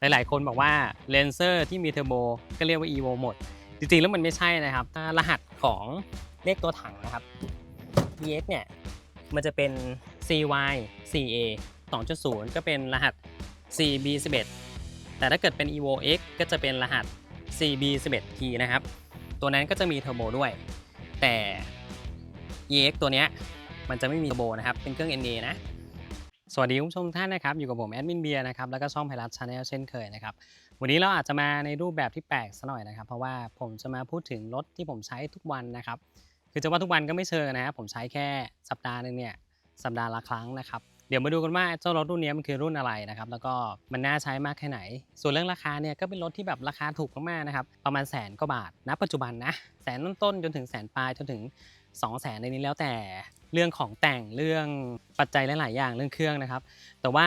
หลายๆ คนบอกว่าเลนเซอร์ที่มีเทอร์โบก็เรียกว่า EVO หมด จริงๆ แล้วมันไม่ใช่นะครับถ้ารหัสของเลขตัวถังนะครับ EX เนี่ย มันจะเป็น CY 4A 2.0 ก็เป็นรหัส CB11 แต่ถ้าเกิดเป็น EVO X ก็จะเป็นรหัส CB11T นะครับ ตัวนั้นก็จะมีเทอร์โบด้วย แต่ EX ตัวเนี้ยมันจะไม่มีเทอร์โบนะครับ เป็นเครื่อง NA นะ สวัสดีคุณผู้ชมท่านนะครับ อยู่กับผมแอดมินเบียร์นะครับแล้วก็ช่องไพรัสชาแนลเช่นเคยนะครับ วันนี้เราอาจจะมาในรูปแบบที่แปลกสัหน่อยนะครับ เพราะว่าผมจะมาพูดถึงรถที่ผมใช้ทุกวันนะครับ คือจะว่าทุกวันก็ไม่เชิงนะครับผมใช้แค่สัปดาห์หนึงเนี่ยสัปดาห์ละครั้งนะครับ เดี๋ยวมาดูกันว่าเจ้ารถรุ่นนี้มันคือรุ่นอะไรนะครับ แล้วก็มันน่าใช้มากแค่ไหน ส่วนเรื่องราคาเนี่ยก็เป็นรถที่แบบราคาถูกมากๆนะครับ ประมาณแสนกว่าบาทณปัจจุบันนะแสนต้นๆจนถึงแสนปลายจนถึง2 0 0แสนในนี้แล้วแต่ เรื่องของแต่งเรื่องปัจจัยหลาย ๆ อย่างเรื่องเครื่องนะครับ แต่ว่า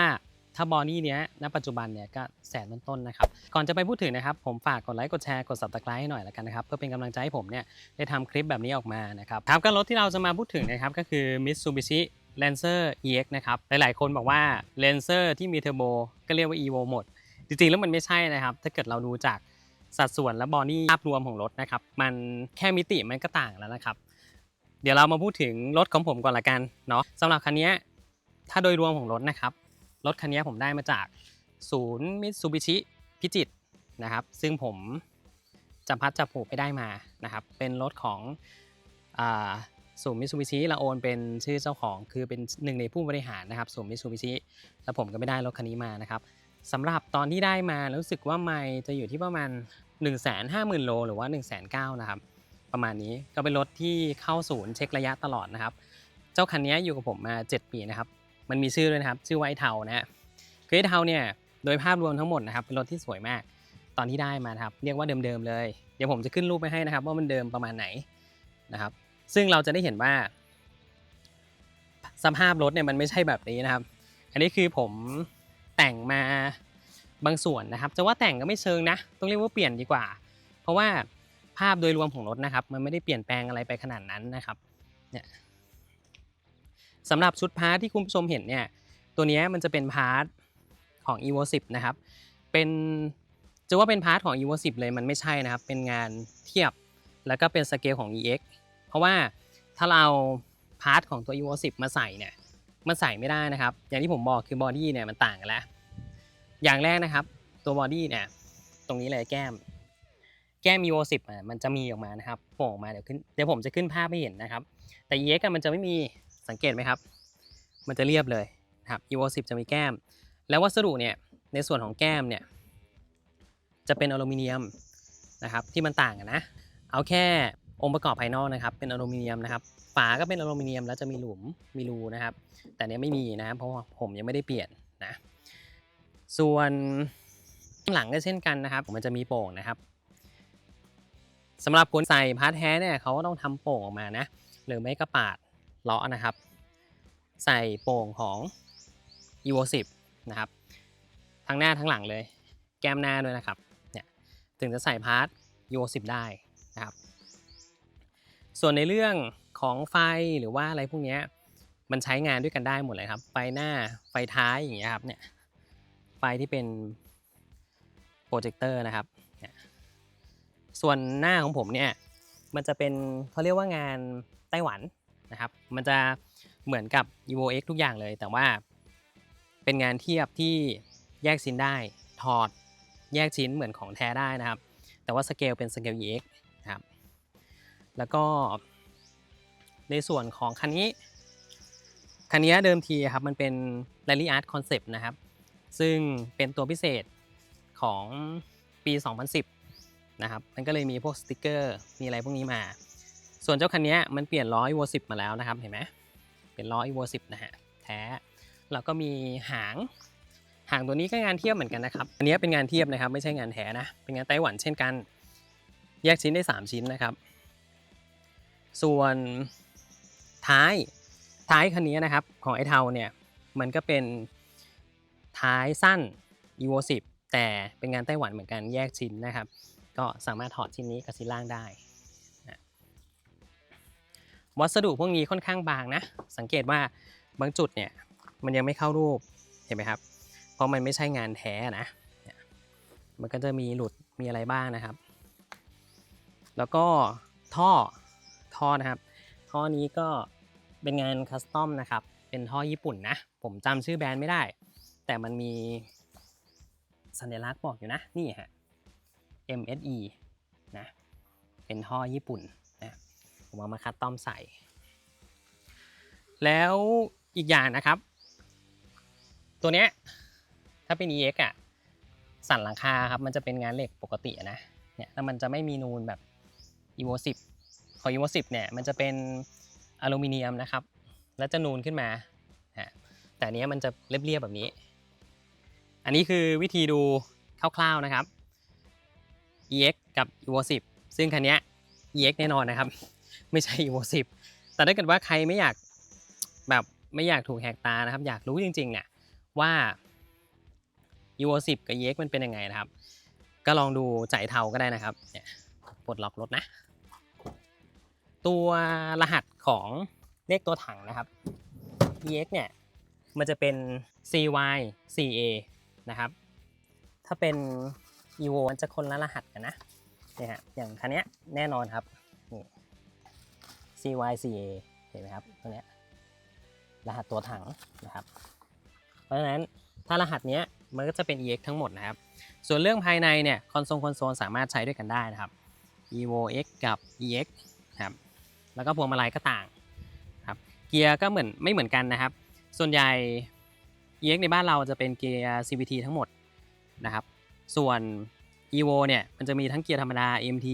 ถ้าบอดี้เนี้ยณปัจจุบันเนี่ยก็แสนต้นๆนะครับ ก่อนจะไปพูดถึงนะครับ ผมฝากกดไลค์กดแชร์กด subscribe ให้หน่อยละกันนะครับ เพื่อเป็นกำลังใจให้ผมเนี่ยได้ทำคลิปแบบนี้ออกมานะครับครับก็รถที่เราจะมาพูดถึงนะครับก็คือ Mitsubishi Lancer EX นะครับ หลายๆ คนบอกว่า Lancer ที่มีเทอร์โบก็เรียกว่า EVO หมด จริง ๆ แล้วมันไม่ใช่นะครับ ถ้าเกิดเราดูจากสัดส่วนและบอดี้ภาพรวมของรถนะครับ มันแค่มิติมันก็ต่างแล้วนะครับ เดี๋ยวเรามาพูดถึงรถของผมก่อนละกันเนาะสำหรับคันนี้ถ้าโดยรวมของรถนะครับ รถคันนี้ผมได้มาจากศูนย์มิตซูบิชิพิจิตนะครับ ซึ่งผมจับพัดจับผูกไปได้มานะครับ เป็นรถของศูนย์มิตซูบิชิเราโอนเป็นชื่อเจ้าของคือเป็นหนึ่งในผู้บริหารนะครับศูนย์มิตซูบิชิแล้วผมก็ไม่ได้รถคันนี้มานะครับสำหรับตอนที่ได้มารู้สึกว่าไม่จะอยู่ที่ประมาณ 1 5 0 0 0 0โลหรือว่า 1 9 0 0 0นะครับ ประมาณนี้ก็เป็นรถที่เข้าศูนย์เช็คระยะตลอดนะครับ เจ้าคันนี้อยู่กับผมมา 7 ปีนะครับ มันมีชื่อด้วยนะครับ ชื่อว่าไอเทานะฮะคือไอเทาเนี่ยโดยภาพรวมทั้งหมดนะครับเป็นรถที่สวยมากตอนที่ได้มาครับเรียกว่าเดิมๆเลย เดี๋ยวผมจะขึ้นรูปไปให้นะครับ ว่ามันเดิมประมาณไหนนะครับ ซึ่งเราจะได้เห็นว่า สภาพรถเนี่ยมันไม่ใช่แบบนี้นะครับ อันนี้คือผมแต่งมาบางส่วนนะครับ จะว่าแต่งก็ไม่เชิงนะ ต้องเรียกว่าเปลี่ยนดีกว่า เพราะว่า ภาพโดยรวมของรถนะครับ มันไม่ได้เปลี่ยนแปลงอะไรไปขนาดนั้นนะครับเนี่ยสำหรับชุดพาร์ทที่คุณผู้ชมเห็นเนี่ยตัวนี้มันจะเป็นพาร์ทของ evo 10นะครับเป็นจะว่าเป็นพาร์ทของ evo 10เลยมันไม่ใช่นะครับ เป็นงานเทียบแล้วก็เป็นสเกลของ ex เพราะว่าถ้าเราพาร์ทของตัว evo 10มาใส่เนี่ยมันใส่ไม่ได้นะครับ อย่างที่ผมบอกคือบอดี้เนี่ยมันต่างกันแล้ว อย่างแรกนะครับ ตัวบอดี้เนี่ย ตรงนี้เลยแก้ม แก้ม evo 10 อะมันจะมีออกมานะครับโผล่ออกมาเดี๋ยวขึ้นเดี๋ยวผมจะขึ้นภาพให้เห็นนะครับ แต่ ex อะมันจะไม่มีสังเกตไหมครับ มันจะเรียบเลยนะครับ EO10 จะมีแก้ม แล้ววัสดุเนี่ยในส่วนของแก้มเนี่ยจะเป็นอลูมิเนียมนะครับที่มันต่างกันนะ เอาแค่องค์ประกอบภายนอกนะครับเป็นอลูมิเนียมนะครับฝาก็เป็นอลูมิเนียมแล้วจะมีหลุมมีรูนะครับ แต่เนี้ยไม่มีนะครับเพราะผมยังไม่ได้เปลี่ยนนะส่วนหลังก็เช่นกันนะครับ มันจะมีโป่งนะครับ สำหรับคนใส่พาร์ทแท้เนี่ยเขาก็ต้องทำโป่งออกมานะ หรือไม่ก็ปาดเลาะนะครับ ใส่โป่งของ evo 10นะครับ ทั้งหน้าทั้งหลังเลย แก้มหน้าด้วยนะครับ เนี่ย ถึงจะใส่พาร์ท evo 10ได้นะครับ ส่วนในเรื่องของไฟหรือว่าอะไรพวกนี้มันใช้งานด้วยกันได้หมดเลยครับ ไฟหน้า ไฟท้ายอย่างเงี้ยครับ เนี่ย ไฟที่เป็นโปรเจคเตอร์นะครับ ส่วนหน้าของผมเนี่ยมันจะเป็นเขาเรียกว่างานไต้หวันนะครับ มันจะเหมือนกับ evo x ทุกอย่างเลย แต่ว่าเป็นงานเทียบที่แยกชิ้นได้ถอดแยกชิ้นเหมือนของแท้ได้นะครับ แต่ว่าสเกลเป็นสเกล ex นะครับแล้วก็ในส่วนของคันนี้ คันนี้เดิมทีครับมันเป็น Rally Art Concept นะครับ ซึ่งเป็นตัวพิเศษของปี 2010 นะครับ มันก็เลยมีพวกสติกเกอร์ มีอะไรพวกนี้มา ส่วนเจ้าคันนี้มันเปลี่ยนล้อ Evo 10มาแล้วนะครับ เห็นไหมเป็นล้อ Evo 10นะฮะ แท้ แล้วก็มีหาง หางตัวนี้ก็งานเทียบเหมือนกันนะครับ อันนี้เป็นงานเทียบนะครับ ไม่ใช่งานแท้นะ เป็นงานไต้หวันเช่นกัน แยกชิ้นได้ 3 ชิ้นนะครับ ส่วนท้าย ท้ายคันนี้นะครับ ของไอ้เทาเนี่ย มันก็เป็นท้ายสั้น evo 10แต่เป็นงานไต้หวันเหมือนกันแยกชิ้นนะครับ ก็สามารถถอดชิ้นนี้กับชิ้นล่างได้นะวัสดุพวกนี้ค่อนข้างบางนะ สังเกตว่าบางจุดเนี่ยมันยังไม่เข้ารูปเห็นไหมครับ เพราะมันไม่ใช่งานแท้นะ มันก็จะมีหลุดมีอะไรบ้างนะครับ แล้วก็ท่อท่อนะครับ ท่อนี้ก็เป็นงานคัสตอมนะครับ เป็นท่อญี่ปุ่นนะ ผมจำชื่อแบรนด์ไม่ได้ แต่มันมีสัญลักษณ์บอกอยู่นะ นี่ฮะ MSE นะเป็นท่อญี่ปุ่นนะผมเอามาคัสตอมใส่ แล้วอีกอย่างนะครับ ตัวเนี้ยถ้าเป็น EX อะสันหลังคาครับมันจะเป็นงานเหล็กปกตินะเนี่ยแล้วมันจะไม่มีนูนแบบ evo 10ของ evo 10เนี่ยมันจะเป็นอลูมิเนียมนะครับ แล้วจะนูนขึ้นมาฮะแต่อันเนี้ยมันจะเรียบๆแบบนี้ อันนี้คือวิธีดูคร่าวๆนะครับ EX กับ evo 10 ซึ่งคันนี้ EX แน่นอนนะครับ ไม่ใช่ evo 10 แต่ถ้าเกิดว่าใครไม่อยากแบบไม่อยากถูกแหกตานะครับ อยากรู้จริงๆเนี่ยว่า evo 10 กับ EX มันเป็นยังไงนะครับ ก็ลองดูจ่ายเทาก็ได้นะครับเนี่ยปลดล็อกรถนะ ตัวรหัสของเลขตัวถังนะครับ EX เนี่ยมันจะเป็น CY 4A นะครับ ถ้าเป็น evo มันจะคนละรหัสกันนะเนี่ยฮะอย่างคันนี้แน่นอนครับนี่ CY 4A เห็นไหมครับตัวเนี้ยรหัสตัวถังนะครับ เพราะฉะนั้นถ้ารหัสเนี้ยมันก็จะเป็น EX ทั้งหมดนะครับ ส่วนเรื่องภายในเนี่ยคอนโซลคอนโซลสามารถใช้ด้วยกันได้นะครับ evo x กับ ex ครับแล้วก็พวงมาลัยก็ต่างครับเกียร์ก็เหมือนไม่เหมือนกันนะครับ ส่วนใหญ่ ex ในบ้านเราจะเป็นเกียร์ CVT ทั้งหมดนะครับ ส่วน evo เนี่ยมันจะมีทั้งเกียร์ธรรมดา MT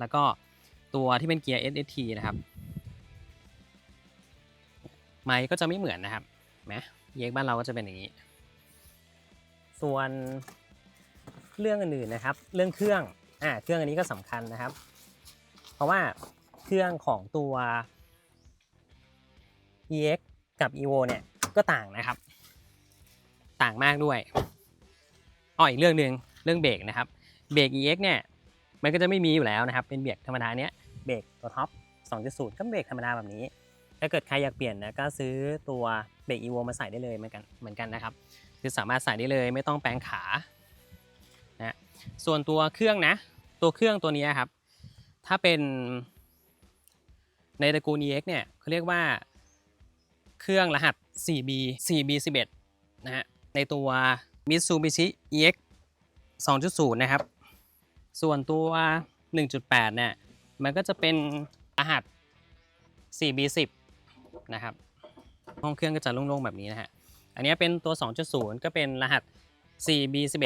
แล้วก็ตัวที่เป็นเกียร์ SST นะครับ ไมค์ก็จะไม่เหมือนนะครับเห็นไหม ex บ้านเราก็จะเป็นอย่างนี้ ส่วนเรื่องอื่นๆนะครับ เรื่องเครื่องอ่าเครื่องอันนี้ก็สำคัญนะครับ เพราะว่าเครื่องของตัว EX กับ EVO เนี่ยก็ต่างนะครับ ต่างมากด้วย อ๋ออีกเรื่องหนึ่งเรื่องเบรกนะครับเบรก EX เนี่ยมันก็จะไม่มีอยู่แล้วนะครับ เป็นเบรกธรรมดาเนี้ยเบรกตัวท็อป2.0 ก็เบรกธรรมดาแบบนี้ ถ้าเกิดใครอยากเปลี่ยนนะก็ซื้อตัวเบรก EVO มาใส่ได้เลยเหมือนกันเหมือนกันนะครับคือสามารถใส่ได้เลยไม่ต้องแปลงขานะส่วนตัวเครื่องนะ ตัวเครื่องตัวนี้ครับ ถ้าเป็นในตระกูล EX เนี่ยเขาเรียกว่าเครื่องรหัส 4B 4B11 นะฮะในตัว Mitsubishi EX 2.0 นะครับ ส่วนตัว 1.8 เนี่ย มันก็จะเป็นรหัส 4B10 นะครับ ห้องเครื่องก็จะโล่งๆ แบบนี้นะฮะ อันนี้เป็นตัว 2.0 ก็เป็นรหัส 4B11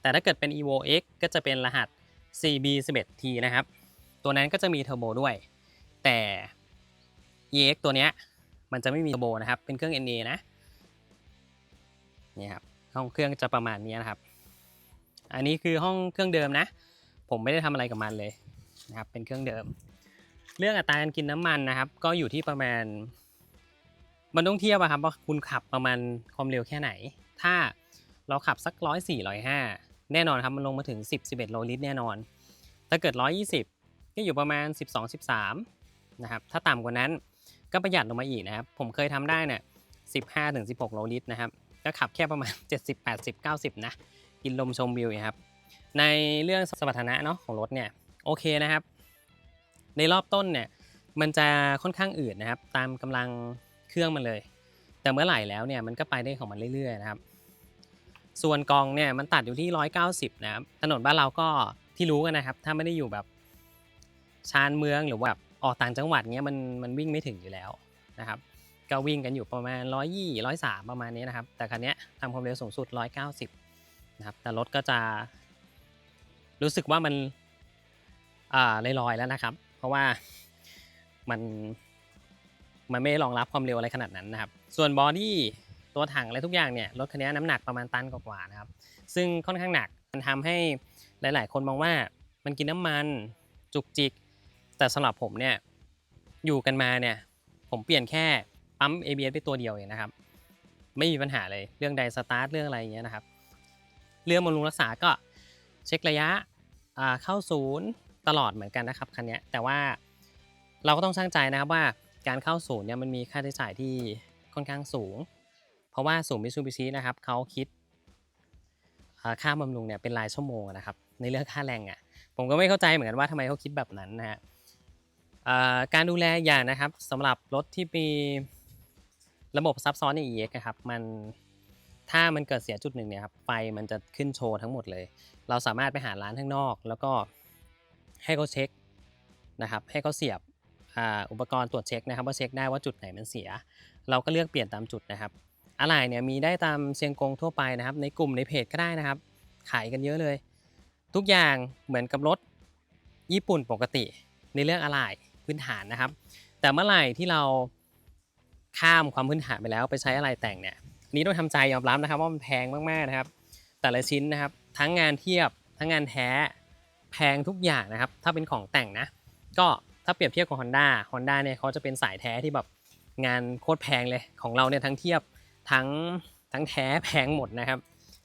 แต่ถ้าเกิดเป็น evo x ก็จะเป็นรหัส 4B11T นะครับ ตัวนั้นก็จะมีเทอร์โบด้วย แต่ ex ตัวเนี้ยมันจะไม่มีเทอร์โบนะครับ เป็นเครื่อง NA นะนี่ครับ ห้องเครื่องจะประมาณนี้นะครับ อันนี้คือห้องเครื่องเดิมนะ ผมไม่ได้ทำอะไรกับมันเลยนะครับ เป็นเครื่องเดิม เรื่องอัตราการกินน้ำมันนะครับ ก็อยู่ที่ประมาณ มันต้องเทียบอะครับว่าคุณขับประมาณความเร็วแค่ไหน ถ้าเราขับสักร้อยสี่ร้อยห้าแน่นอนครับมันลงมาถึง 10 11โลลิตรแน่นอน ถ้าเกิด 120 ก็อยู่ประมาณ 12 13นะครับ ถ้าต่ำกว่านั้นก็ประหยัดลงมาอีกนะครับ ผมเคยทำได้เนี่ย15ถึง16โลลิตรนะครับ ก็ขับแค่ประมาณ 70 80 90 นะ กินลมชมวิวครับ ในเรื่องสมรรถนะเนาะของรถเนี่ยโอเคนะครับ ในรอบต้นเนี่ยมันจะค่อนข้างอืดนะครับ ตามกำลังเครื่องมันเลย แต่เมื่อไหร่แล้วเนี่ยมันก็ไปได้ของมันเรื่อยๆนะครับ ส่วนกองเนี่ยมันตัดอยู่ที่ 190 นะครับ ถนนบ้านเราก็ที่รู้กันนะครับ ถ้าไม่ได้อยู่แบบชานเมืองหรือว่าแบบออกต่างจังหวัดเงี้ยมันมันวิ่งไม่ถึงอยู่แล้วนะครับ ก็วิ่งกันอยู่ประมาณ 120 103 ประมาณนี้นะครับ แต่คันนี้ทำความเร็วสูงสุด 190 นะครับ แต่รถก็จะ รู้สึกว่ามันอ่าลอยๆแล้วนะครับ เพราะว่ามันมันไม่ได้รองรับความเร็วอะไรขนาดนั้นนะครับ ส่วนบอดี้ตัวถังอะไรทุกอย่างเนี่ยรถคันนี้น้ำหนักประมาณตันกว่าๆนะครับ ซึ่งค่อนข้างหนักมันทำให้หลาย ๆ คนมองว่ามันกินน้ำมันจุกจิก แต่สำหรับผมเนี่ยอยู่กันมาเนี่ยผมเปลี่ยนแค่ ปั๊ม ABS ไปตัวเดียวเองนะครับ ไม่มีปัญหาเลยเรื่องไดสตาร์ทเรื่องอะไรอย่างเงี้ยนะครับ เรื่องบำรุงรักษาก็เช็คระยะเข้าศูนย์ตลอดเหมือนกันนะครับคันนี้แต่ว่าเราก็ต้องช่างใจนะครับว่าการเข้าศูนย์เนี่ยมันมีค่าใช้จ่ายที่ค่อนข้างสูง เพราะว่าศูนย์มิซูบิชินะครับเขาคิดค่าบำรุงเนี่ยเป็นรายชั่วโมงนะครับในเรื่องค่าแรงอะผมก็ไม่เข้าใจเหมือนกันว่าทำไมเขาคิดแบบนั้นนะฮะการดูแลอย่างนะครับสำหรับรถที่มี ระบบซับซ้อนใน EX นะครับมันถ้ามันเกิดเสียจุดหนึ่งเนี่ยครับไฟมันจะขึ้นโชว์ทั้งหมดเลย เราสามารถไปหาร้านข้างนอก แล้วก็ให้เขาเช็คนะครับให้เขาเสียบอ,อุปกรณ์ตรวจเช็คนะครับว่าเช็คได้ว่าจุดไหนมันเสีย เราก็เลือกเปลี่ยนตามจุดนะครับอะไรเนี่ยมีได้ตามเชียงกงทั่วไปนะครับ ในกลุ่มในเพจก็ได้นะครับ ขายกันเยอะเลย ทุกอย่างเหมือนกับรถญี่ปุ่นปกติในเรื่องอะไรพื้นฐานนะครับ แต่เมื่อไหร่ที่เรา ข้ามความพื้นฐานไปแล้วไปใช้อะไรแต่งเนี่ยอันนี้ต้องทำใจยอมรับนะครับว่ามันแพงมากๆนะครับ แต่ละชิ้นนะครับ ทั้งงานเทียบทั้งงานแท้แพงทุกอย่างนะครับ ถ้าเป็นของแต่งนะ ก็ถ้าเปรียบเทียบกับ Honda Honda เนี่ยเขาจะเป็นสายแท้ที่แบบงานโคตรแพงเลยของเราเนี่ยทั้งเทียบทั้งทั้งแท้แพงหมดนะครับ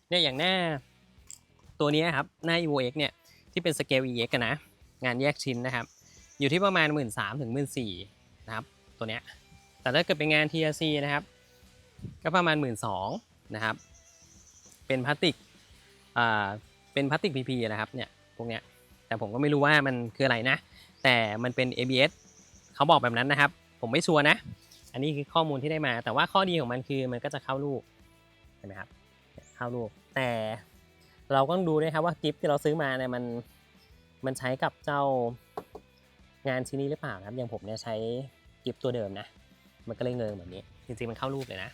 เนี่ยอย่างหน้าตัวนี้ครับหน้า evo x เนี่ยที่เป็นสเกล ex กันนะ งานแยกชิ้นนะครับ อยู่ที่ประมาณ 1 3ื่นถึงหมื่นสี่นะครับ ตัวเนี้ย แต่ถ้าเกิดเป็นงาน TRC นะครับ ก็ประมาณ 1 2ื่นนะครับ เป็นพลาสติกอ่าเป็นพลาสติก PP นะครับเนี่ยพวกเนี้ยแต่ผมก็ไม่รู้ว่ามันคืออะไรนะ แต่มันเป็น ABS เขาบอกแบบนั้นนะครับ ผมไม่ชัวร์นะ อันนี้คือข้อมูลที่ได้มา แต่ว่าข้อดีของมันคือมันก็จะเข้ารูปเห็นไหมครับเข้ารูปแต่เราก็ต้องดูด้วยครับว่ากิฟต์ที่เราซื้อมาเนี่ยมันมันใช้กับเจ้างานชิ้นนี้หรือเปล่านะครับอย่างผมเนี่ยใช้กิฟต์ตัวเดิมนะ มันก็เลยเงิงแบบนี้ จริงๆมันเข้ารูปเลยนะ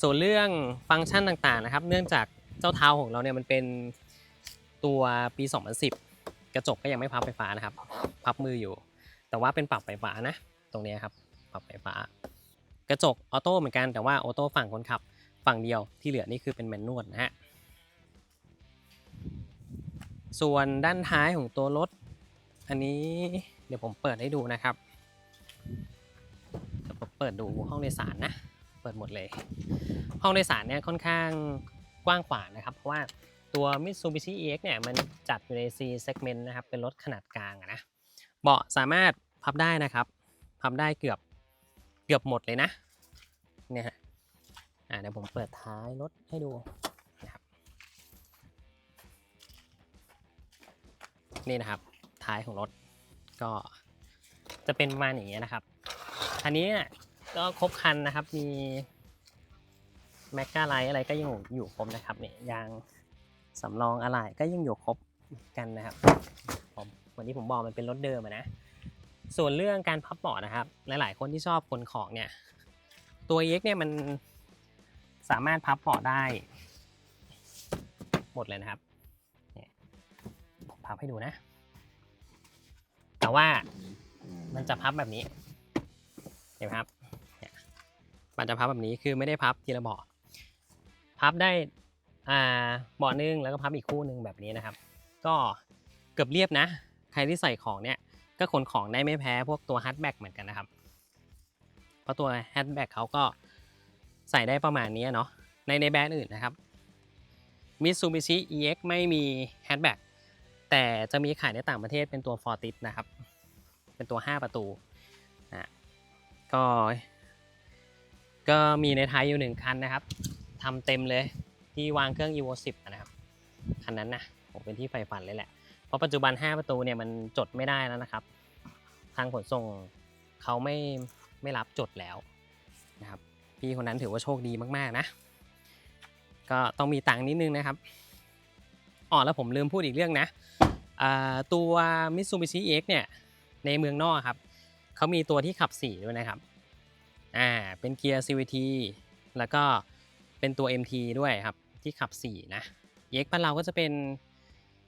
ส่วนเรื่องฟังก์ชันต่างๆนะครับ เนื่องจากเจ้าเท้าของเราเนี่ยมันเป็นตัวปี 2010 กระจกก็ยังไม่พับไฟฟ้านะครับ พับมืออยู่ แต่ว่าเป็นปรับไฟฟ้านะ ตรงนี้ครับ ปรับไฟฟ้า กระจกออโต้เหมือนกันแต่ว่าออโต้ฝั่งคนขับฝั่งเดียวที่เหลือนี่คือเป็นแมนนวลนะฮะส่วนด้านท้ายของตัวรถ อันนี้เดี๋ยวผมเปิดให้ดูนะครับ ดี๋ยวผมเปิดดูห้องโดยสารนะ เปิดหมดเลย ห้องโดยสารเนี่ยค่อนข้างกว้างขวางนะครับ เพราะว่าตัว Mitsubishi EX เนี่ยมันจัดอยู่ใน C segment นะครับ เป็นรถขนาดกลางนะ เบาะสามารถพับได้นะครับ พับได้เกือบเกือบหมดเลยนะ เนี่ยฮะอ่าเดี๋ยวผมเปิดท้ายรถให้ดูนะครับนี่นะครับท้ายของรถก็จะเป็นประมาณอย่างเงี้ยนะครับ อันนี้ก็ครบคันนะครับ มีแมกกาไลท์อะไรก็ยังอยู่ครบนะครับเนี่ยยางสำรองอะไรก็ยังอยู่ครบกันนะครับผมวันนี้ผมบอกมันเป็นรถเดิมนะ ส่วนเรื่องการพับเบาะนะครับ หลายๆ คนที่ชอบขนของเนี่ย ตัว EX เนี่ยมันสามารถพับเบาะได้ หมดเลยนะครับผมพับให้ดูนะ แต่ว่ามันจะพับแบบนี้ ห็นไหมครับมันจะพับแบบนี้คือไม่ได้พับทีละเบาะพับได้อ่าเบาะหนึงแล้วก็พับอีกคู่หนึ่งแบบนี้นะครับ ก็เกือบเรียบนะ ใครที่ใส่ของเนี่ยก็ขนของได้ไม่แพ้พวกตัวฮัตแบ็กเหมือนกันนะครับ เพราะตัวฮัตแบ็กเขาก็ใส่ได้ประมาณนี้เนาะในในแบรนด์อื่นนะครับ Mitsubishi EX ไม่มีฮัตแบ็กแต่จะมีขายในต่างประเทศเป็นตัว Fortis นะครับ เป็นตัว 5 ประตู ก็ ก็มีในไทยอยู่หนึ่งคันนะครับทำเต็มเลยที่วางเครื่อง Evo 10นะครับคันนั้นนะผมเป็นที่ใฝ่ฝันเลยแหละ เพราะปัจจุบัน 5 ประตูเนี่ยมันจดไม่ได้แล้วนะครับ ทางขนส่งเขาไม่ไม่รับจดแล้วนะครับ พี่คนนั้นถือว่าโชคดีมากๆนะ ก็ต้องมีตังค์นิดนึงนะครับอ๋อแล้วผมลืมพูดอีกเรื่องนะตัว Mitsubishi EX เนี่ยในเมืองนอกครับ เขามีตัวที่ขับ 4 ด้วยนะครับ อ่า เป็นเกียร์ CVT แล้วก็เป็นตัว MT ด้วยครับ ที่ขับ 4 นะ EX บ้านเราก็จะเป็น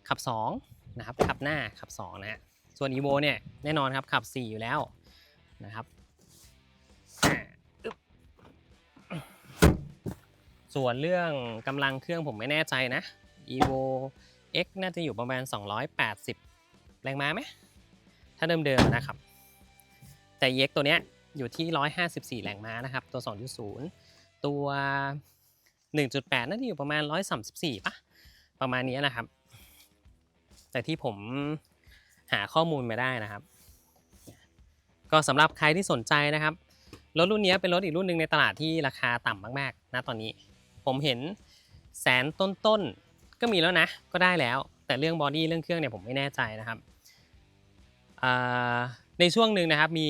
ขับ 2 นะครับ ขับหน้าขับ 2 นะฮะ ส่วน Evo เนี่ยแน่นอนครับ ขับ 4 อยู่แล้วนะครับอ่าอึ๊บส่วนเรื่องกำลังเครื่องผมไม่แน่ใจนะ Evo X น่าจะอยู่ประมาณ 280 แรงม้าไหม ถ้าเดิมๆนะครับ แต่ EX ตัวเนี้ยอยู่ที่ 154 แรงม้านะครับ ตัว 2.0 ตัว 1.8 น่าจะอยู่ประมาณ 134ปะประมาณนี้นะครับ แต่ที่ผมหาข้อมูลมาได้นะครับ ก็สำหรับใครที่สนใจนะครับ รถรุ่นนี้เป็นรถอีกรุ่นหนึ่งในตลาดที่ราคาต่ำมากๆนะตอนนี้ ผมเห็นแสนต้นๆ ก็มีแล้วนะ ก็ได้แล้ว แต่เรื่องบอดี้เรื่องเครื่องเนี่ยผมไม่แน่ใจนะครับอ่า ในช่วงหนึ่งนะครับมี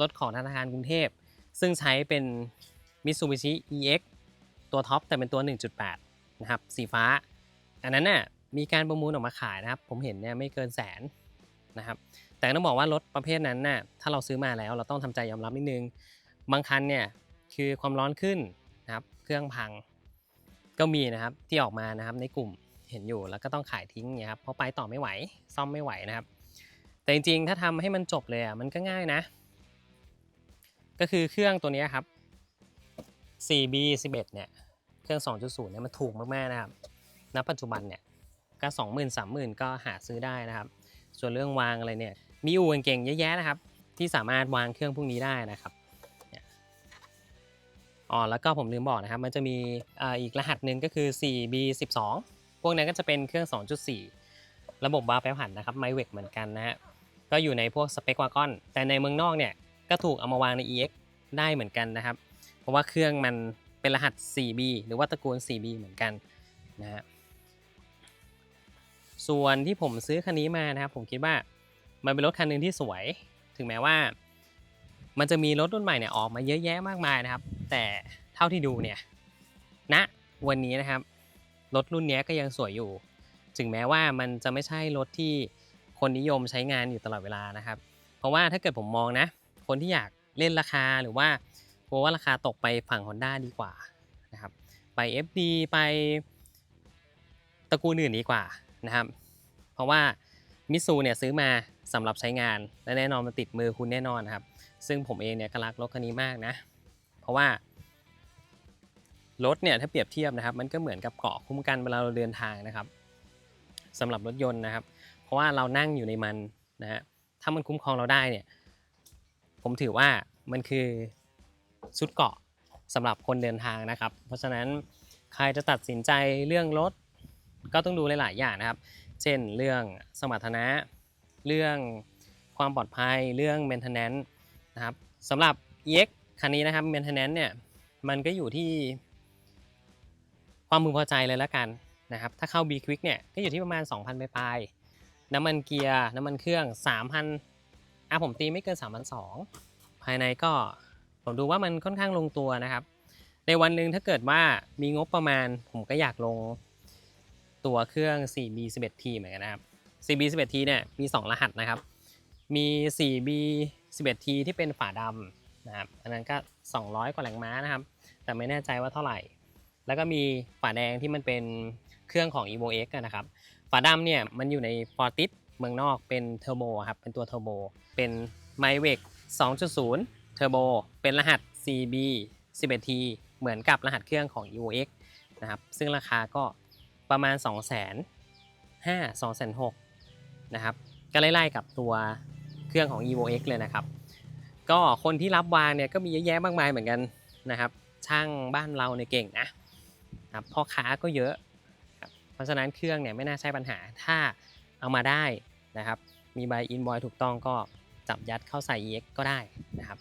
รถของธนาคารกรุงเทพ ซึ่งใช้เป็น Mitsubishi EX ตัวท็อปแต่เป็นตัว 1.8 นะครับ สีฟ้า อันนั้นน่ะมีการประมูลออกมาขายนะครับ ผมเห็นเนี่ยไม่เกินแสนนะครับ แต่ต้องบอกว่ารถประเภทนั้นน่ะถ้าเราซื้อมาแล้วเราต้องทำใจยอมรับนิดนึง บางคันเนี่ยคือความร้อนขึ้นนะครับ เครื่องพังก็มีนะครับที่ออกมานะครับในกลุ่มเห็นอยู่แล้วก็ต้องขายทิ้งเนี่ยครับเพราะไปต่อไม่ไหวซ่อมไม่ไหวนะครับ แต่จริงๆ ถ้าทำให้มันจบเลยอะมันก็ง่ายนะ ก็คือเครื่องตัวนี้ครับ 4B 11 เนี่ย เครื่อง 2.0 เนี่ยมันถูกมากๆนะครับ ณ ปัจจุบันเนี่ยก็20,000 30,000ก็หาซื้อได้นะครับ ส่วนเรื่องวางอะไรเนี่ย มีอู่เก่งๆเยอะแยะนะครับ ที่สามารถวางเครื่องพวกนี้ได้นะครับอ๋อแล้วก็ผมลืมบอกนะครับ มันจะมีอ,อีกรหัสหนึ่งก็คือ 4B 12 พวกนั้นก็จะเป็นเครื่อง 2.4 ระบบบาร์แปรผันนะครับไมเวกเหมือนกันนะฮะ ก็อยู่ในพวกสเปกวากอนแต่ในเมืองนอกเนี่ยก็ถูกเอามาวางใน EX ได้เหมือนกันนะครับ เพราะว่าเครื่องมันเป็นรหัส 4B หรือว่าตระกูล 4B เหมือนกันนะฮะส่วนที่ผมซื้อคันนี้มานะครับ ผมคิดว่ามันเป็นรถคันหนึ่งที่สวย ถึงแม้ว่า มันจะมีรถรุ่นใหม่เนี่ยออกมาเยอะแยะมากมายนะครับ แต่เท่าที่ดูเนี่ยณวันนี้นะครับรถรุ่นนี้ก็ยังสวยอยู่ ถึงแม้ว่ามันจะไม่ใช่รถที่ คนนิยมใช้งานอยู่ตลอดเวลานะครับ เพราะว่าถ้าเกิดผมมองนะ คนที่อยากเล่นราคาหรือว่ากลัวว่าราคาตกไปฝั่ง Honda ดีกว่านะครับ ไป FD ไปตระกูลอื่นดีกว่านะครับ เพราะว่ามิซูเนี่ยซื้อมาสำหรับใช้งานและแน่นอนมันติดมือคุณแน่นอนนครับ ซึ่งผมเองเนี่ยก็รักรถคันนี้มากนะ เพราะว่ารถเนี่ยถ้าเปรียบเทียบนะครับ มันก็เหมือนกับเกาะคุ้มกันเวลาเราเดินทางนะครับสำหรับรถยนต์นะครับ ราะว่าเรานั่งอยู่ในมันนะฮะถ้ามันคุ้มครองเราได้เนี่ยผมถือว่ามันคือชุดเกาะสำหรับคนเดินทางนะครับ เพราะฉะนั้นใครจะตัดสินใจเรื่องรถก็ต้องดูหลาย ๆ อย่างนะครับ เช่นเรื่องสมรรถนะ เรื่องความปลอดภัย เรื่อง maintenance นะครับสำหรับ EX คันนี้นะครับ maintenance เนี่ย มันก็อยู่ที่ ความพึงพอใจเลยละกันนะครับ ถ้าเข้า B Quick เนี่ย ก็อยู่ที่ประมาณ 2,000 ปลายๆ น้ำมันเกียร์ น้ำมันเครื่อง 3,000อะผมตีไม่เกิน 3,200 ภายในก็ผมดูว่ามันค่อนข้างลงตัวนะครับ ในวันหนึ่งถ้าเกิดว่ามีงบประมาณ ผมก็อยากลงตัวเครื่อง 4B 11T เหมือนกันนะครับ 4B 11T เนี่ยมี 2 รหัสนะครับ มี 4B 11T ที่เป็นฝาดำนะครับ อันนั้นก็ 200 กว่าแรงม้านะครับ แต่ไม่แน่ใจว่าเท่าไหร่ แล้วก็มีฝาแดงที่มันเป็นเครื่องของ Evo X อะนะครับ ฝาดำเนี่ยมันอยู่ใน Fortis เมืองนอกเป็นเทอร์โบครับเป็นตัวเทอร์โบเป็น m y w e c 2.0 เทอร์โบเป็นรหัส CB 11T เหมือนกับรหัสเครื่องของ EOX นะครับซึ่งราคาก็ประมาณ 2 5 0 0 0 0 2 6 0 0นะครับก็ไล่ๆกับตัวเครื่องของ EOX เลยนะครับ ก็คนที่รับวางเนี่ยก็มีเยอะแยะมากมายเหมือนกันนะครับ ช่างบ้านเราเนี่ยเก่งนะครับพ่อค้าก็เยอะ รับเพราะฉะนั้นเครื่องเนี่ยไม่น่าใช่ปัญหาถ้าเอามาได้นะครับ มีใบอินบอยถูกต้องก็จับยัดเข้าใส่ EX ก็ได้นะครับ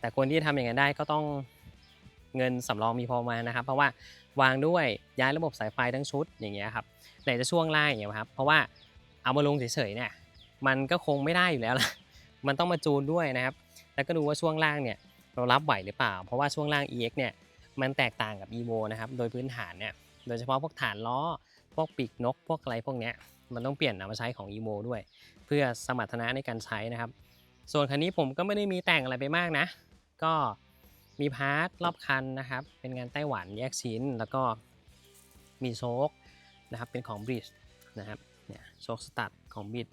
แต่คนที่ทำอย่างนั้นได้ก็ต้องเงินสำรองมีพอมานะครับ เพราะว่าวางด้วยย้ายระบบสายไฟทั้งชุดอย่างเงี้ยครับไหนจะช่วงล่างอย่างเงี้ยครับ เพราะว่าเอามาลงเฉยๆเนี่ยมันก็คงไม่ได้อยู่แล้วล่ะมันต้องมาจูนด้วยนะครับ แล้วก็ดูว่าช่วงล่างเนี่ยเรารับไหวหรือเปล่า เพราะว่าช่วงล่าง EX เนี่ยมันแตกต่างกับ EVO นะครับ โดยพื้นฐานเนี่ย โดยเฉพาะพวกฐานล้อ พวกปีกนกพวกอะไรพวกเนี้ยมันต้องเปลี่ยนเอามาใช้ของ EVO ด้วย เพื่อสมรรถนะในการใช้นะครับ ส่วนคันนี้ผมก็ไม่ได้มีแต่งอะไรไปมากนะ ก็มีพาร์ทรอบคันนะครับ เป็นงานไต้หวันแยกชิ้น แล้วก็มีโชคนะครับเป็นของบริดนะครับเนี่ยโชคสตัดของบริด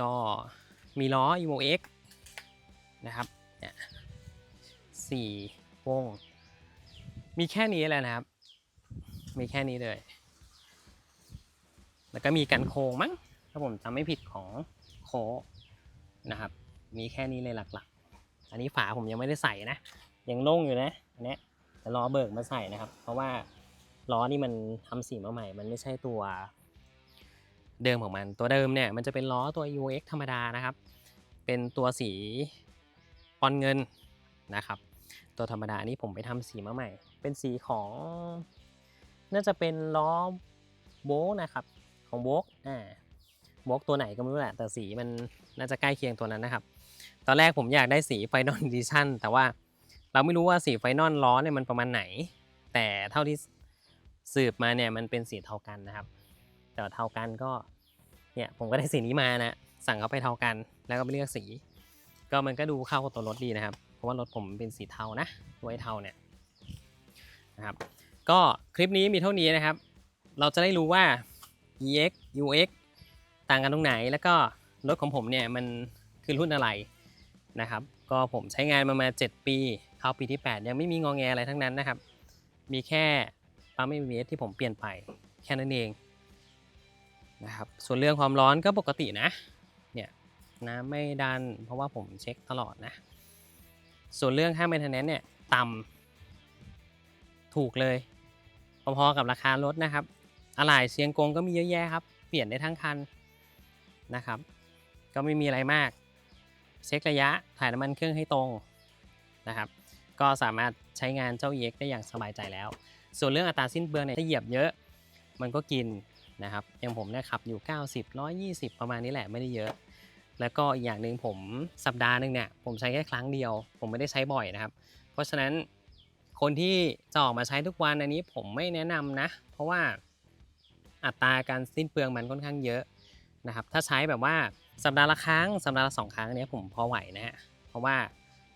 ก็มีล้อ Evo X นะครับเนี่ยสี่วง มีแค่นี้แหละนะครับ มีแค่นี้เลย แล้วก็มีกันโค้งมั้งถ้าผมจำไม่ผิดของโคนะครับ มีแค่นี้เลยหลักๆ อันนี้ฝาผมยังไม่ได้ใส่นะ ยังโล่งอยู่นะอันนี้แต่ล้อเบิกมาใส่นะครับ เพราะว่าล้อนี่มันทำสีมาใหม่ มันไม่ใช่ตัวเดิมของมัน ตัวเดิมเนี่ยมันจะเป็นล้อตัว UX ธรรมดานะครับ เป็นตัวสีปอนเงินนะครับ ตัวธรรมดานี้ผมไปทำสีมาใหม่ เป็นสีของ น่าจะเป็นล้อโบนะครับ ของโบกอ่าโบกตัวไหนก็ไม่รู้แหละแต่สีมันน่าจะใกล้เคียงตัวนั้นนะครับ ตอนแรกผมอยากได้สีไฟนอลดิชั่นแต่ว่าเราไม่รู้ว่าสีไฟนอลล้อเนี่ยมันประมาณไหน แต่เท่าที่สืบมาเนี่ยมันเป็นสีเทากันนะครับ แต่ว่าเทากันก็เนี่ยผมก็ได้สีนี้มานะสั่งเขาไปเทากัน แล้วก็ไปเลือกสี ก็มันก็ดูเข้ากับตัวรถดีนะครับ เพราะว่ารถผมเป็นสีเทานะไว้เทาเนี่ยนะครับ ก็คลิปนี้มีเท่านี้นะครับ เราจะได้รู้ว่า EX UX ต่างกันตรงไหน แล้วก็รถของผมเนี่ยมันคือรุ่นอะไรนะครับ ก็ผมใช้งานมามา 7 ปีเข้าปีที่ 8 ยังไม่มีงองแงอะไรทั้งนั้นนะครับ มีแค่ปั๊ม ABS ที่ผมเปลี่ยนไปแค่นั้นเองนะครับ ส่วนเรื่องความร้อนก็ปกตินะ เนี่ยน้ำไม่ดันเพราะว่าผมเช็คตลอดนะ ส่วนเรื่องค่า maintenance เนี่ยต่ำถูกเลย พอๆกับราคารถนะครับ อะไหล่เชียงกงก็มีเยอะแยะครับ เปลี่ยนได้ทั้งคันนะครับ ก็ไม่มีอะไรมาก เช็คระยะถ่ายน้ำมันเครื่องให้ตรงนะครับ ก็สามารถใช้งานเจ้า EX ได้อย่างสบายใจแล้ว ส่วนเรื่องอัตราสิ้นเปลืองเนี่ยถ้าเหยียบเยอะ มันก็กินนะครับอย่างผมเนี่ยขับอยู่ 90 120 ประมาณนี้แหละไม่ได้เยอะ แล้วก็อีกอย่างหนึ่งผมสัปดาห์หนึ่งเนี่ยผมใช้แค่ครั้งเดียว ผมไม่ได้ใช้บ่อยนะครับ เพราะฉะนั้นคนที่จะออกมาใช้ทุกวันอันนี้ผมไม่แนะนำนะ เพราะว่า อัตราการสิ้นเปลืองมันค่อนข้างเยอะนะครับ ถ้าใช้แบบว่าสัปดาห์ละครั้งสัปดาห์ละสองครั้งเนี้ยผมพอไหวนะฮะเพราะว่า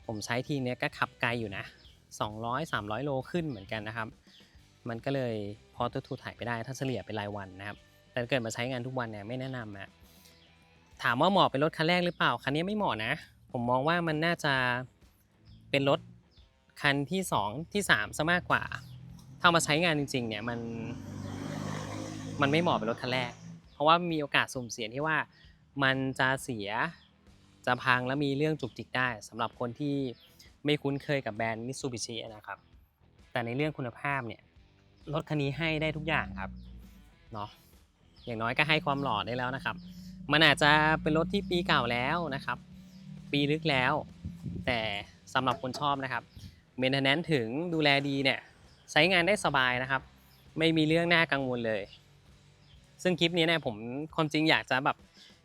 ผมใช้ทีเนี้ยก็ขับไกลอยู่นะ 200 300 โลขึ้นเหมือนกันนะครับ มันก็เลยพอตัวทูถ่ายไปได้ถ้าเฉลี่ยเป็นรายวันนะครับ แต่เกิดมาใช้งานทุกวันเนี่ยไม่แนะนำอะถามว่าเหมาะเป็นรถคันแรกหรือเปล่าคันนี้ไม่เหมาะนะ ผมมองว่ามันน่าจะเป็นรถคันที่ 2 ที่3ซะมากกว่า ถ้ามาใช้งานจริงๆเนี่ยมัน มันไม่เหมาะเป็นรถคันแรก เพราะว่ามีโอกาสสุ่มเสี่ยงที่ว่ามันจะเสียจะพังและมีเรื่องจุกจิกได้สำหรับคนที่ไม่คุ้นเคยกับแบรนด์มิ t ซูบิชินะครับ แต่ในเรื่องคุณภาพเนี่ยรถคันนี้ให้ได้ทุกอย่างครับเนาะอย่างน้อยก็ให้ความหล่อได้แล้วนะครับ มันอาจจะเป็นรถที่ปีเก่าแล้วนะครับ ปีลึกแล้ว แต่สำหรับคนชอบนะครับเมนเทนแนนถึงดูแลดีเนี่ยใช้งานได้สบายนะครับ ไม่มีเรื่องน่ากังวลเลย ซึ่งคลิปนี้เนี่ยผมความจริงอยากจะแบบ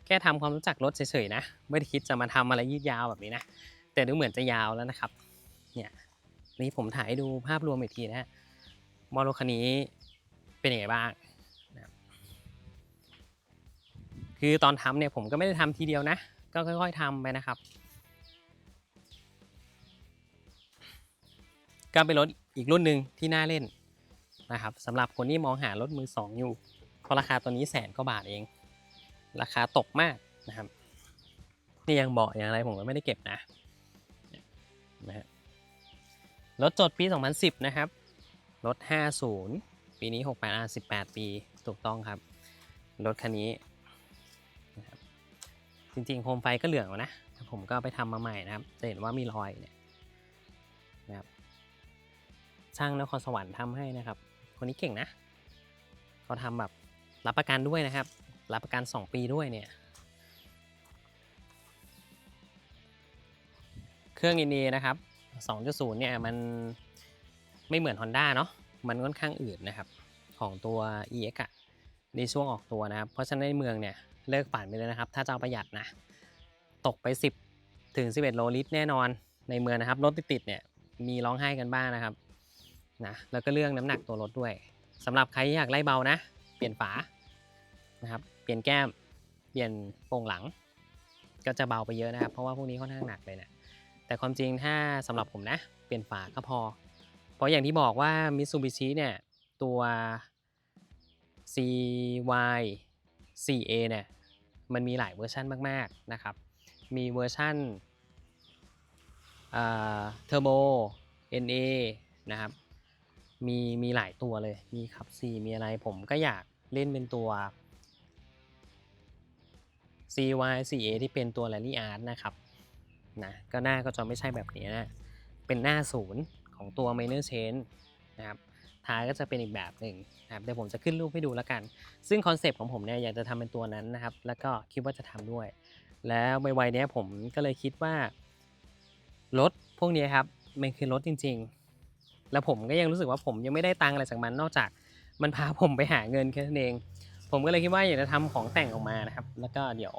แค่ทำความรู้จักรถเฉยๆนะ ไม่ได้คิดจะมาทำอะไรยืดยาวแบบนี้นะ แต่ดูเหมือนจะยาวแล้วนะครับ เนี่ยนี่ผมถ่ายดูภาพรวมอีกทีนะฮะมอลรถคันนี้เป็นยังไงบ้างนะคือตอนทำเนี่ยผมก็ไม่ได้ทำทีเดียวนะ ก็ค่อยๆทำไปนะครับ ก็เป็นรถอีกรุ่นหนึ่งที่น่าเล่นนะครับสำหรับคนที่มองหารถมือสองอยู่ ราะราคาตัวนี้แสนกว่าบาทเอง ราคาตกมากนะครับ นี่ยังเบาะอย่างไรผมก็ไม่ได้เก็บนะนะฮะรถจดปี 2010 นะครับ รถ 50 ปีนี้ 68 R 18 ปี ถูกต้องครับ รถคันนี้นะครับจริงๆ โคมไฟก็เหลืองแล้วนะ ผมก็ไปทำมาใหม่นะครับ จะเห็นว่ามีรอยเนี่ยนะครับ ช่างนครสวรรค์ทำให้นะครับ คนนี้เก่งนะ เขาทำแบบ รับประกันด้วยนะครับ รับประกัน 2 ปีด้วยเนี่ย เครื่อง NA นะครับ 2.0 เนี่ยมันไม่เหมือน Honda เนาะ มันค่อนข้างอืดนะครับ ของตัว EX อะในช่วงออกตัวนะครับ เพราะฉะนั้นในเมืองเนี่ยเลิกฝันไปเลยนะครับ ถ้าจะเอาประหยัดนะ ตกไป 10 ถึง 11 โลลิตรแน่นอนในเมืองนะครับ รถติดๆเนี่ยมีร้องไห้กันบ้างนะครับนะแล้วก็เรื่องน้ำหนักตัวรถด้วยสำหรับใครอยากไล่เบานะ เปลี่ยนฝานะครับเปลี่ยนแก้มเปลี่ยนโป่งหลัง ก็จะเบาไปเยอะนะครับ เพราะว่าพวกนี้ค่อนข้างหนักเลยนะแต่ความจริงถ้าสำหรับผมนะ เปลี่ยนฝาก็พอ เพราะอย่างที่บอกว่า Mitsubishi เนี่ยตัว CY 4A เนี่ยมันมีหลายเวอร์ชันมาก ๆ นะครับ มีเวอร์ชันเทอร์โบ NA นะครับ มีมีหลายตัวเลย มีขับ 4 มีอะไรผมก็อยาก เล่นเป็นตัว CY 4A ที่เป็นตัว Rally Art นะครับนะก็หน้าก็จะไม่ใช่แบบนี้นะเป็นหน้าศูนย์ของตัว minor chain นะครับท้ายก็จะเป็นอีกแบบหนึ่งนะครับเดี๋ยวผมจะขึ้นรูปให้ดูแล้วกัน ซึ่งคอนเซปต์ของผมเนี่ยอยากจะทำเป็นตัวนั้นนะครับ แล้วก็คิดว่าจะทำด้วย แล้วใบๆเนี้ยผมก็เลยคิดว่ารถพวกนี้ครับมันคือรถจริง ๆ แล้วผมก็ยังรู้สึกว่าผมยังไม่ได้ตังอะไรจากมันนอกจาก มันพาผมไปหาเงินแค่นั้นเอง ผมก็เลยคิดว่าอยากจะทำของแต่งออกมานะครับ แล้วก็เดี๋ยว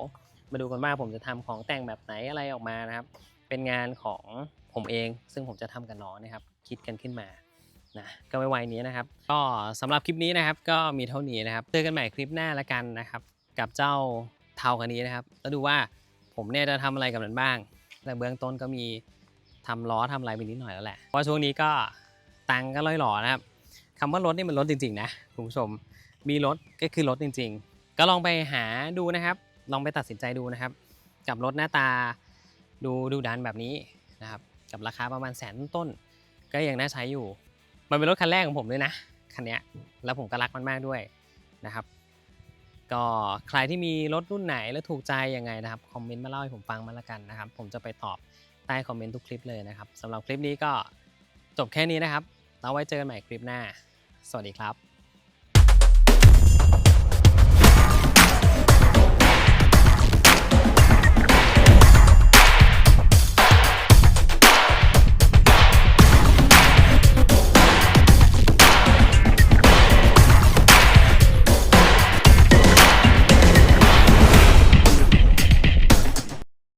มาดูกันว่าผมจะทำของแต่งแบบไหนอะไรออกมานะครับ เป็นงานของผมเอง ซึ่งผมจะทำกับน้องนะครับ คิดกันขึ้นมานะก็ไว้ๆนี้นะครับ ก็สำหรับคลิปนี้นะครับ ก็มีเท่านี้นะครับเจอกันใหม่คลิปหน้าละกันนะครับ กับเจ้าเทาคันนี้นะครับ แล้วดูว่าผมเนี่ยจะทำอะไรกับมันบ้างแต่เบื้องต้นก็มีทำล้อทำอะไรไปนิดหน่อยแล้วแหละเพราะช่วงนี้ก็ตังก็ล่อยหล่อนะครับ คำว่ารถนี่มันรถจริง ๆ นะคุณผู้ชมมีรถก็คือรถจริง ๆ ก็ลองไปหาดูนะครับ ลองไปตัดสินใจดูนะครับ กับรถหน้าตาดูดูดันแบบนี้นะครับ กับราคาประมาณแสนต้นๆก็ยังน่าใช้อยู่ มันเป็นรถคันแรกของผมด้วยนะคันนี้แล้วผมก็รักมันมากด้วยนะครับ ก็ใครที่มีรถรุ่นไหนแล้วถูกใจยังไงนะครับคอมเมนต์มาเล่าให้ผมฟังมาละกันนะครับ ผมจะไปตอบใต้คอมเมนต์ทุกคลิปเลยนะครับสำหรับคลิปนี้ก็จบแค่นี้นะครับแล้วไว้เจอกันใหม่คลิปหน้า สวัสดีครับ